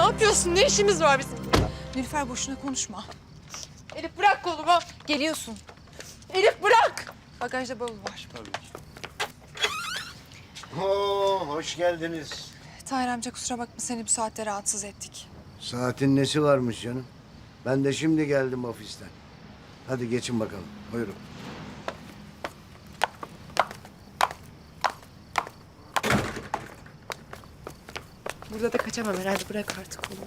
yapıyorsun? Ne işimiz var bizim? Nilüfer boşuna konuşma. Elif bırak kolumu. Geliyorsun. Elif bırak. Bagajda bavul var. Oo, hoş geldiniz. Tahir amca kusura bakma seni bu saatte rahatsız ettik. Saatin nesi varmış canım? Ben de şimdi geldim ofisten. Hadi geçin bakalım. Buyurun. Burada da kaçamam herhalde. Bırak artık kolumu.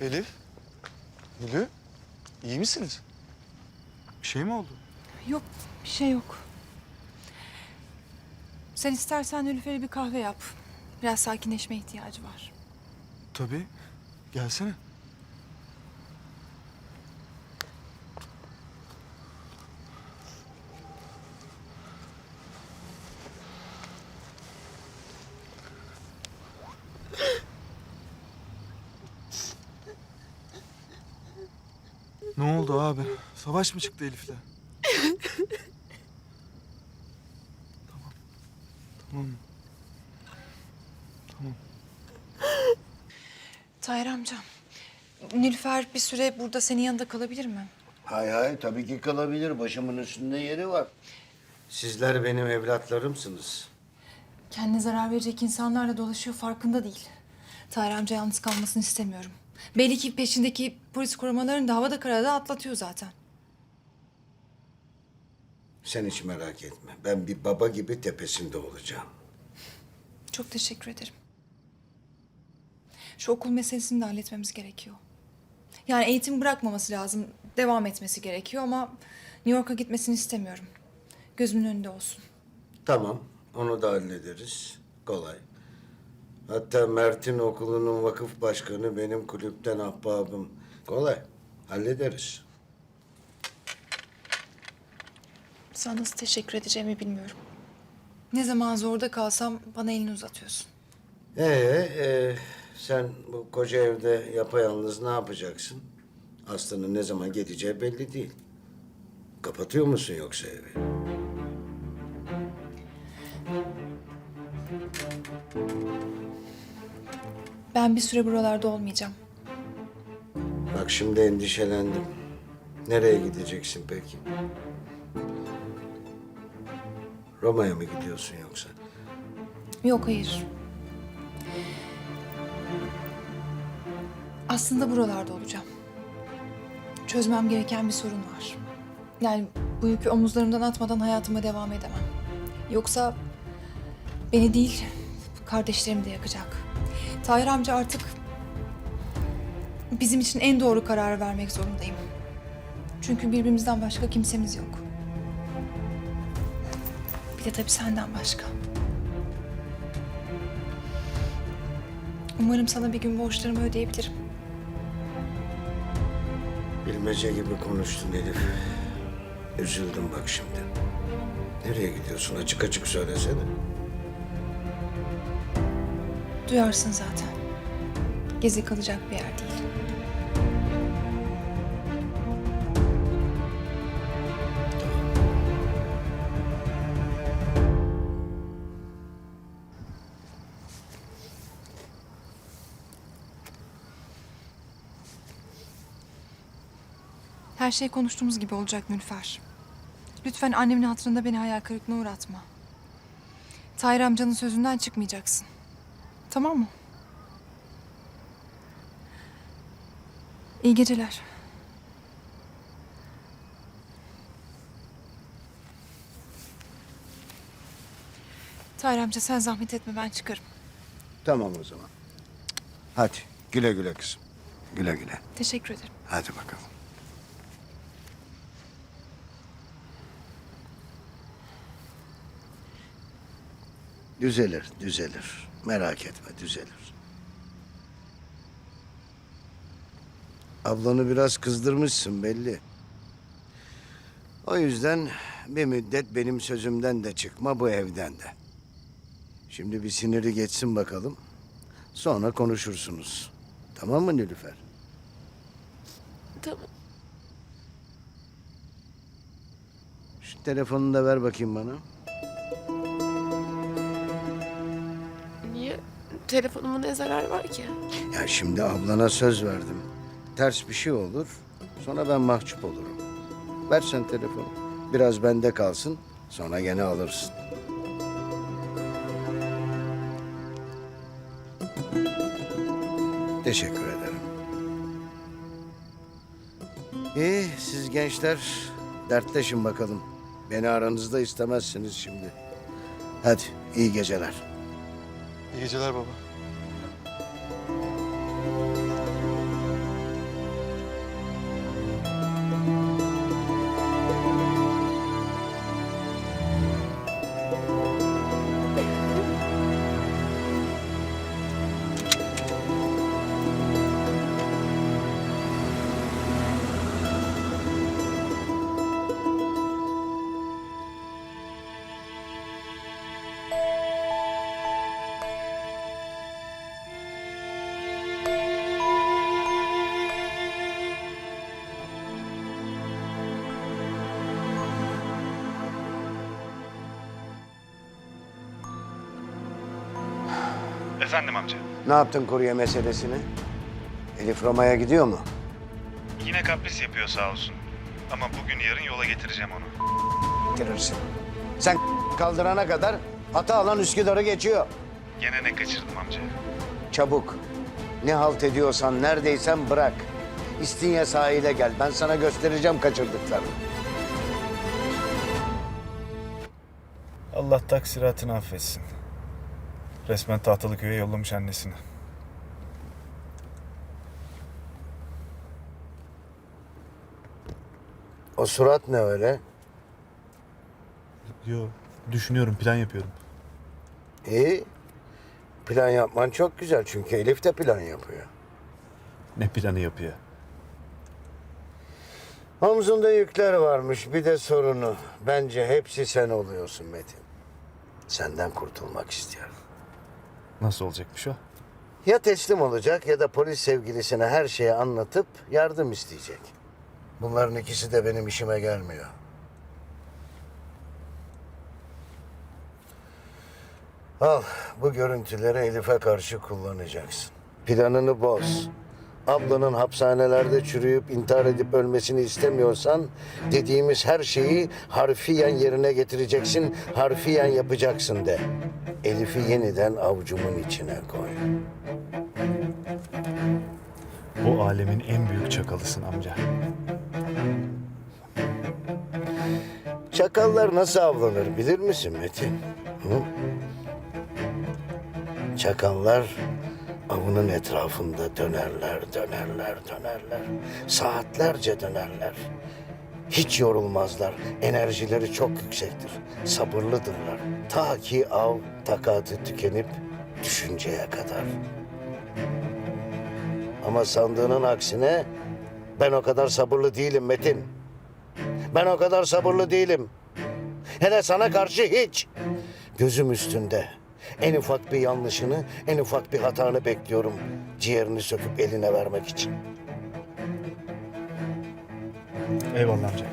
Elif, Gülü, iyi misiniz? Bir şey mi oldu? Yok bir şey yok. Sen istersen Nilüfer'e bir kahve yap. Biraz sakinleşmeye ihtiyacı var. Tabii, gelsene. Ne oldu abi? Savaş mı çıktı Elif'le? tamam. Tamam. Tamam. Tahir amca, Nilüfer bir süre burada senin yanında kalabilir mi? Hay hay tabii ki kalabilir. Başımın üstünde yeri var. Sizler benim evlatlarımsınız. Kendine zarar verecek insanlarla dolaşıyor farkında değil. Tahir amca yalnız kalmasını istemiyorum. Belli ki peşindeki polis korumalarını da havada karada atlatıyor zaten. Sen hiç merak etme. Ben bir baba gibi tepesinde olacağım. Çok teşekkür ederim. Şu okul meselesini de halletmemiz gerekiyor. Yani eğitim bırakmaması lazım. Devam etmesi gerekiyor ama New York'a gitmesini istemiyorum. Gözümün önünde olsun. Tamam, onu da hallederiz. Kolay. Hatta Mert'in okulunun vakıf başkanı benim kulüpten ahbabım. Kolay, hallederiz. Sana nasıl teşekkür edeceğimi bilmiyorum. Ne zaman zorda kalsam bana elini uzatıyorsun. Ee, e, sen bu koca evde yapayalnız ne yapacaksın? Aslı'nın ne zaman geleceği belli değil. Kapatıyor musun yoksa evi? Ben bir süre buralarda olmayacağım. Bak şimdi endişelendim. Nereye gideceksin peki? Roma'ya mı gidiyorsun yoksa? Yok hayır. Aslında buralarda olacağım. Çözmem gereken bir sorun var. Yani bu yükü omuzlarımdan atmadan hayatıma devam edemem. Yoksa beni değil, kardeşlerimi de yakacak. Tahir amca artık bizim için en doğru kararı vermek zorundayım. Çünkü birbirimizden başka kimsemiz yok. Bir de tabii senden başka. Umarım sana bir gün borçlarımı ödeyebilirim. Bilmece gibi konuştun Elif. Üzüldüm bak şimdi. Nereye gidiyorsun? Açık açık söylesene. Duyarsın zaten. Gezi kalacak bir yer değil. Her şey konuştuğumuz gibi olacak Nülfer. Lütfen annemin hatırında beni hayal kırıklığına uğratma. Tahir amcanın sözünden çıkmayacaksın. Tamam mı? İyi geceler. Tahir amca sen zahmet etme ben çıkarım. Tamam o zaman. Hadi güle güle kızım. Güle güle. Teşekkür ederim. Hadi bakalım. Düzelir, düzelir. Merak etme, düzelir. Ablanı biraz kızdırmışsın belli. O yüzden bir müddet benim sözümden de çıkma bu evden de. Şimdi bir siniri geçsin bakalım. Sonra konuşursunuz. Tamam mı Nilüfer? Tamam. Şu telefonunu da ver bakayım bana. Niye? telefonumun ne zararı var ki? Ya şimdi ablana söz verdim. Ters bir şey olur. Sonra ben mahcup olurum. Ver sen telefonu. Biraz bende kalsın. Sonra gene alırsın. Teşekkür ederim. İyi, siz gençler dertleşin bakalım. Beni aranızda istemezsiniz şimdi. Hadi, iyi geceler. İyi geceler baba. Efendim amca. Ne yaptın kurye meselesini? Elif Roma'ya gidiyor mu? Yine kapris yapıyor sağ olsun. Ama bugün yarın yola getireceğim onu. Getirirsin. Sen kaldırana kadar hata alan Üsküdar'ı geçiyor. Gene ne kaçırdım amca? Çabuk. Ne halt ediyorsan neredeysen bırak. İstinye sahile gel. Ben sana göstereceğim kaçırdıklarını. Allah taksiratını affetsin. Resmen tahtalı köye yollamış annesini. O surat ne öyle? Yo, düşünüyorum, plan yapıyorum. İyi. Plan yapman çok güzel çünkü Elif de plan yapıyor. Ne planı yapıyor? Omzunda yükler varmış bir de sorunu. Bence hepsi sen oluyorsun Metin. Senden kurtulmak istiyorum. Nasıl olacakmış o? Ya teslim olacak ya da polis sevgilisine her şeyi anlatıp yardım isteyecek. Bunların ikisi de benim işime gelmiyor. Al bu görüntüleri Elif'e karşı kullanacaksın. Planını boz. Ablanın hapishanelerde çürüyüp intihar edip ölmesini istemiyorsan dediğimiz her şeyi harfiyen yerine getireceksin, harfiyen yapacaksın de. Elif'i yeniden avucumun içine koy. O alemin en büyük çakalısın amca. Çakallar nasıl avlanır bilir misin Metin? Hı? Çakallar avının etrafında dönerler, dönerler, dönerler. Saatlerce dönerler. Hiç yorulmazlar. Enerjileri çok yüksektir. Sabırlıdırlar. Ta ki av takatı tükenip düşünceye kadar. Ama sandığının aksine ben o kadar sabırlı değilim Metin. Ben o kadar sabırlı değilim. Hele sana karşı hiç. Gözüm üstünde. En ufak bir yanlışını, en ufak bir hatanı bekliyorum. Ciğerini söküp eline vermek için. Eyvallah amca.